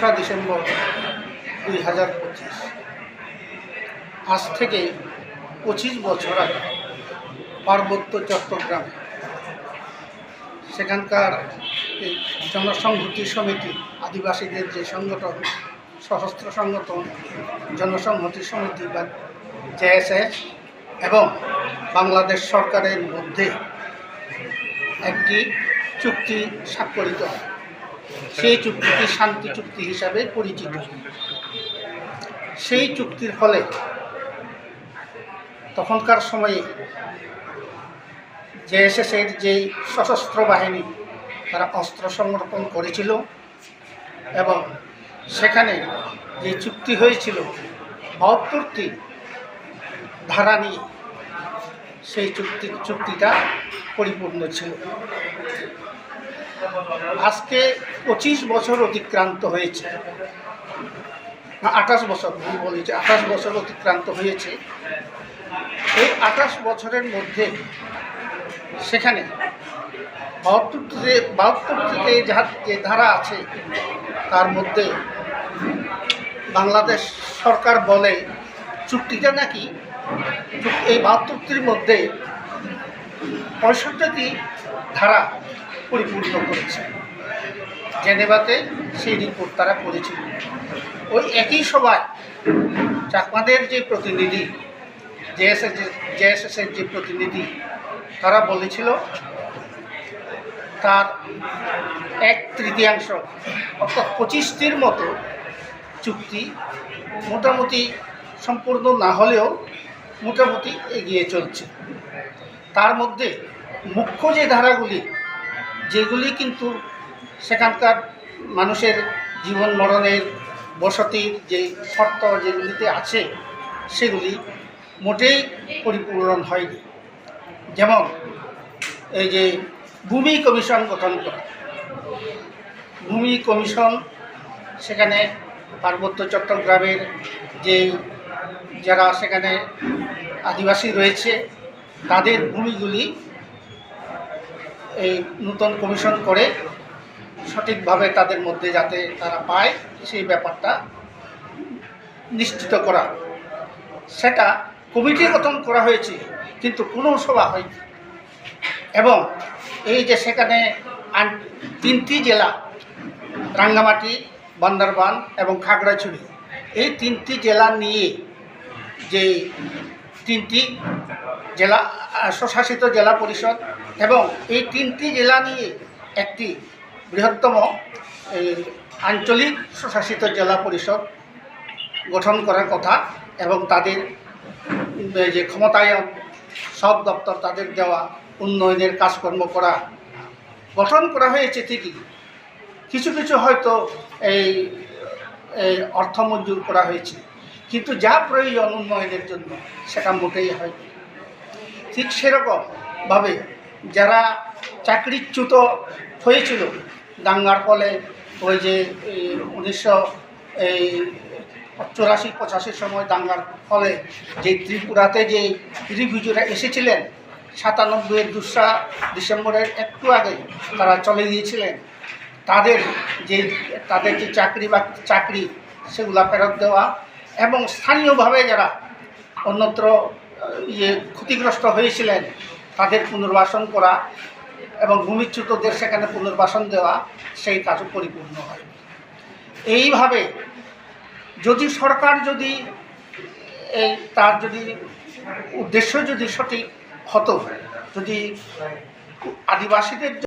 তেসরা ডিসেম্বর দুই হাজার পঁচিশ। আজ থেকে পঁচিশ বছর আগে পার্বত্য চট্টগ্রাম, সেখানকার জনসংহতি সমিতি, আদিবাসীদের যে সংগঠন, সশস্ত্র সংগঠন, জনসংহতি সমিতি বা জেএসএস এবং বাংলাদেশ সরকারের মধ্যে একটি চুক্তি স্বাক্ষরিত হয়। সেই চুক্তিটি শান্তি চুক্তি হিসাবে পরিচিত। সেই চুক্তির ফলে তখনকার সময়ে জেএসএসের যেই সশস্ত্র বাহিনী, তারা অস্ত্র সংরক্ষণ করেছিল এবং সেখানে যে চুক্তি হয়েছিল, বাহাত্তরটি ধারা নিয়ে সেই চুক্তি, চুক্তিটা পরিপূর্ণ ছিল। আজকে পঁচিশ বছর অতিক্রান্ত হয়েছে। না, আঠাশ বছর ভুল বলেছে, আঠাশ বছর অতিক্রান্ত হয়েছে। এই আঠাশ বছরের মধ্যে সেখানে বাহাত্তরটিতে বাহাত্তরটিতে যাহা যে ধারা আছে, তার মধ্যে বাংলাদেশ সরকার বলে চুক্তিটা নাকি? এই বাহাত্তরটির মধ্যে পঁয়ষট্টিটি ধারা পরিপূর্ণ করেছে। জেনেভাতে সেই রিপোর্ট তারা করেছিল। ওই একই সভায় চাকমাদের যে প্রতিনিধি, জেএসএস জেএসএসের যে প্রতিনিধি, তারা বলেছিল তার এক তৃতীয়াংশ অর্থাৎ পঁচিশটির মতো চুক্তি মোটামুটি সম্পূর্ণ না হলেও মোটামুটি এগিয়ে চলছে। তার মধ্যে মুখ্য যে ধারাগুলি যেগুলি কিন্তু সেখানকার মানুষের জীবন মরণের বসতির যে শর্ত যেগুলিতে আছে, সেগুলি মোটেই পরিপূরণ হয়নি। যেমন এই যে ভূমি কমিশন গঠন করা। ভূমি কমিশন সেখানে পার্বত্য চট্টগ্রামের যে যারা সেখানে আদিবাসী রয়েছে, তাদের ভূমিগুলি এই নূতন কমিশন করে সঠিকভাবে তাদের মধ্যে যাতে তারা পায় সেই ব্যাপারটা নিশ্চিত করা। সেটা কমিটি গঠন করা হয়েছে, কিন্তু কোনো সভা হয়নি। এবং এই যে সেখানে তিনটি জেলা, রাঙ্গামাটি, বান্দরবান এবং খাগড়াছড়ি, এই তিনটি জেলা নিয়ে যে তিনটি জেলা স্বশাসিত জেলা পরিষদ এবং এই তিনটি জেলা নিয়ে একটি বৃহত্তম আঞ্চলিক স্বশাসিত জেলা পরিষদ গঠন করার কথা এবং তাদের যে ক্ষমতায়ন সব দপ্তর তাদের দেওয়া উন্নয়নের কাজকর্ম করা, গঠন করা হয়েছে ঠিকই। কিছু কিছু হয়তো এই অর্থ মঞ্জুর করা হয়েছে। কিন্তু যা প্রয়োজন উন্নয়নের জন্য, সেটা মোটেই হয় ঠিক সেরকমভাবে যারা চাকরিচ্যুত হয়েছিল, দাঙ্গার ফলে ওই যে উনিশশো এই চুরাশি, পঁচাশির সময় দাঙ্গার ফলে যে ত্রিপুরাতে যে রিফিউজিরা এসেছিলেন, সাতানব্বইয়ের দোসরা ডিসেম্বরের একটু আগে তারা চলে গিয়েছিলেন, তাদের যে তাদের যে চাকরি বা চাকরি, সেগুলা ফেরত দেওয়া এবং স্থানীয়ভাবে যারা অন্যত্র ইয়ে ক্ষতিগ্রস্ত হয়েছিলেন, তাদের পুনর্বাসন করা এবং ভূমিচ্যুতদের সেখানে পুনর্বাসন দেওয়া, সেই কাজও পরিপূর্ণ হয়। এইভাবে যদি সরকার যদি এই, তার যদি উদ্দেশ্য যদি সঠিক হতো, যদি আদিবাসীদের